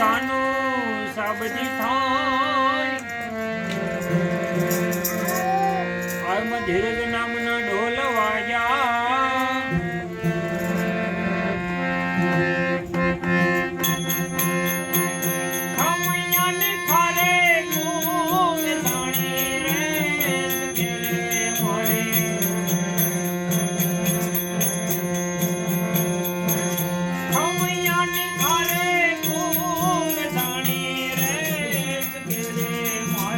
જાનું સાબજી થાય. આમાં ધીરજ નામના ઢોલ વાગ્યા.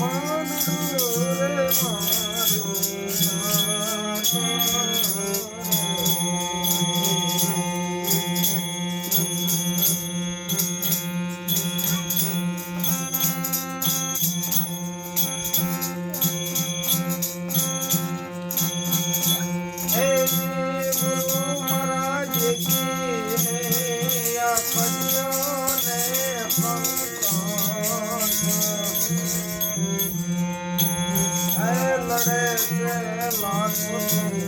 মানো लागे